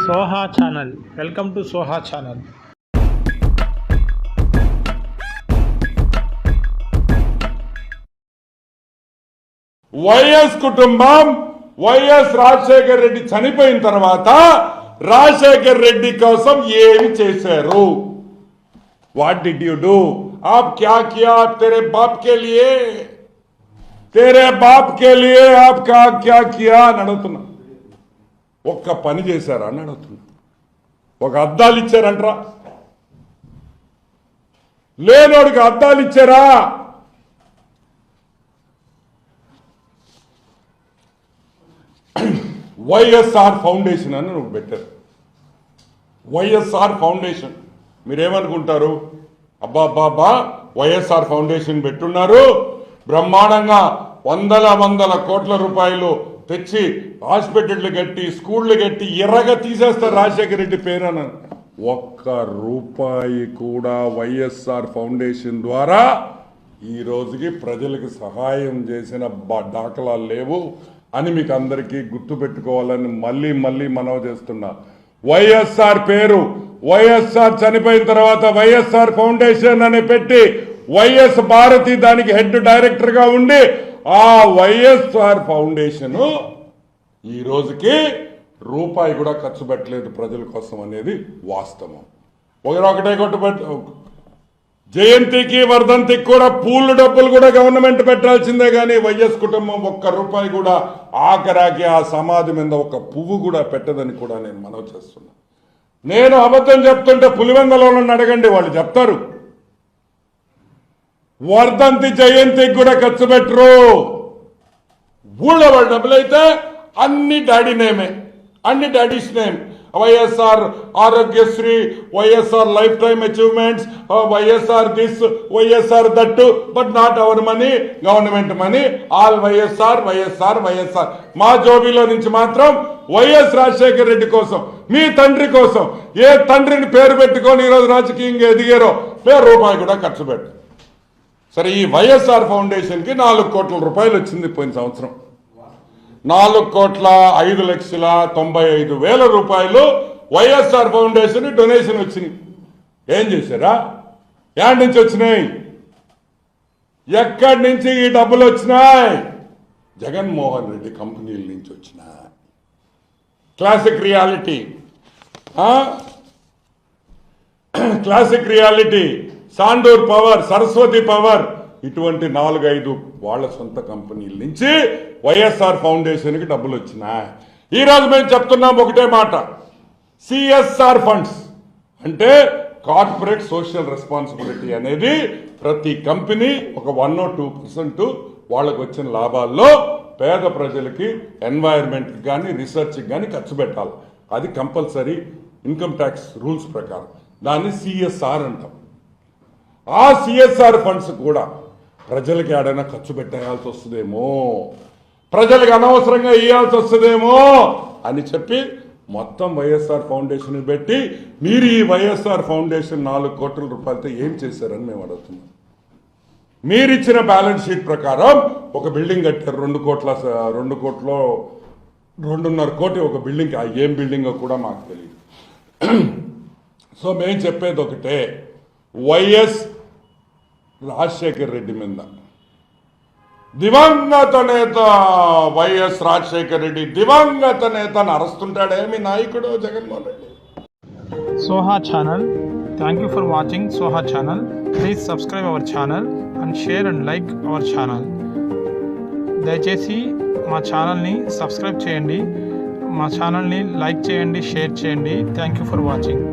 Soha channel welcome to Soha channel YS కుటుంబం YS Rajasekhar Reddy చనిపోయిన తర్వాత రాజశేఖర్ రెడ్డి కోసం ఏమి చేశారు వాట్ డిడ్ యు డూ आप क्या किया तेरे बाप के लिए तेरे बाप के लिए आप क्या क्या किया అని అడుగుతున్నా ఒక్క పని చేశారా? అని అడుగుతున్నా. ఒక అద్దాలు ఇచ్చారంట్రా. లేనోడికి అద్దాలు ఇచ్చారా? వైఎస్ఆర్ ఫౌండేషన్ అని నువ్వు పెట్టారు. YSR foundation. మీరేమనుకుంటారు? అబ్బా అబ్బా అబ్బా వైఎస్ఆర్ ఫౌండేషన్ పెట్టున్నారు. బ్రహ్మాండంగా వందల వందల కోట్ల రూపాయలు తెచ్చి హాస్పిటళ్ళు కట్టి స్కూళ్ళు కట్టి ఎర్రగా తీసేస్తారు రాజశేఖర రెడ్డి పేరన. ఒక్క రూపాయి కూడా వైఎస్ఆర్ ఫౌండేషన్ ద్వారా ఈ రోజుకి ప్రజలకు సహాయం చేసిన దాఖలాలు లేవు అని మీకు అందరికీ గుర్తుపెట్టుకోవాలని మళ్ళీ మళ్ళీ మనవ చేస్తున్నా. వైఎస్ఆర్ పేరు వైఎస్ఆర్ చనిపోయిన తర్వాత వైఎస్ఆర్ ఫౌండేషన్ అని పెట్టి వైఎస్ భారతి దానికి హెడ్ డైరెక్టర్గా ఉండి ఆ వైఎస్ఆర్ ఫౌండేషన్ ఈ రోజుకి రూపాయి కూడా ఖర్చు పెట్టలేదు ప్రజల కోసం అనేది వాస్తవం. ఒకరొకటే ఒకటే కొట్టుబెట్టు జయంతికి వర్ధంతికి కూడా పూలు డబ్బులు కూడా గవర్నమెంట్ పెట్టాల్సిందే కానీ వైఎస్ కుటుంబం ఒక్క రూపాయి కూడా ఆఖరాకి ఆ సమాధి మీద ఒక పువ్వు కూడా పెట్టదని కూడా నేను మనవి చేస్తున్నా. నేను అబద్ధం చెప్తుంటే పులివెందలో అడగండి వాళ్ళు చెప్తారు. వర్ధంతి జయంతికి కూడా ఖర్చు పెట్టరు. ఊళ్ళో వాళ్ళ డబ్బులైతే అన్ని డాడీ నేమే అన్ని daddy's name. YSR Aarogyasri YSR life time achievements YSR this YSR that but not our money government money all YSR YSR YSR. మా జోబీలో నుంచి మాత్రం వైఎస్ రాజశేఖర రెడ్డి కోసం మీ తండ్రి కోసం ఏ తండ్రిని పేరు పెట్టుకొని ఈరోజు రాజకీయంగా ఎదిగారో పేరు రూపాయి కూడా ఖర్చు పెట్టు. సరే ఈ వైఎస్ఆర్ ఫౌండేషన్కి నాలుగు కోట్ల రూపాయలు వచ్చింది పోయిన సంవత్సరం. నాలుగు కోట్ల ఐదు లక్షల తొంభై ఐదు వేల రూపాయలు వైఎస్ఆర్ ఫౌండేషన్ డొనేషన్ వచ్చినాయి ఏం చేశారా? యాడ్ నుంచి వచ్చినాయి? ఎక్కడి నుంచి ఈ డబ్బులు వచ్చినాయి? జగన్మోహన్ రెడ్డి కంపెనీల నుంచి వచ్చినాయి. Classic reality. Classic reality. Sandur power Saraswati power ఇటువంటి నాలుగైదు వాళ్ళ సొంత కంపెనీల నుంచి వైఎస్ఆర్ ఫౌండేషన్కి డబ్బులు వచ్చినాయి. ఈరోజు మేము చెప్తున్నాం ఒకటే మాట. సిఎస్ఆర్ ఫండ్స్ అంటే కార్పొరేట్ సోషల్ రెస్పాన్సిబిలిటీ అనేది ప్రతి కంపెనీ ఒక వన్ ఓ టూ పర్సెంట్ వాళ్ళకు వచ్చిన లాభాల్లో పేద ప్రజలకి ఎన్వైర్న్మెంట్కి కానీ రీసెర్చ్కి కానీ ఖర్చు పెట్టాలి. అది కంపల్సరీ ఇన్కమ్ ట్యాక్స్ రూల్స్ ప్రకారం. దాన్ని సిఎస్ఆర్ అంటాం. ఆ సిఎస్ఆర్ ఫండ్స్ కూడా ప్రజలకి ఏడైనా ఖర్చు పెట్టేయాల్సి వస్తుందేమో? ప్రజలకు అనవసరంగా ఇవ్వాల్సి వస్తుందేమో? అని చెప్పి మొత్తం వైఎస్ఆర్ ఫౌండేషన్ పెట్టి మీరు ఈ వైఎస్ఆర్ ఫౌండేషన్ నాలుగు కోట్ల రూపాయలతో ఏం చేశారని మేము అడుగుతున్నాం. మీరిచ్చిన బ్యాలెన్స్ షీట్ ప్రకారం ఒక బిల్డింగ్ కట్టారు రెండు కోట్ల స- రెండు కోట్లో రెండున్నర కోటి ఒక బిల్డింగ్ ఆ ఏం బిల్డింగ్ కూడా మాకు తెలియదు సో మేము చెప్పేది ఒకటే వైఎస్ రాజశేఖర్ రెడ్డి మీద. దివంగత నేత వైఎస్ రాజశేఖర్ రెడ్డి దివంగత నేతను అరుస్తుంటాడే మీ నాయకుడు Jaganmohan Reddy. Soha channel. Thank you for watching Soha channel. Please subscribe our channel and share and like our channel దయచేసి మా ఛానల్ని సబ్స్క్రైబ్ చేయండి. మా ఛానల్ని లైక్ చేయండి షేర్ చేయండి. Thank you for watching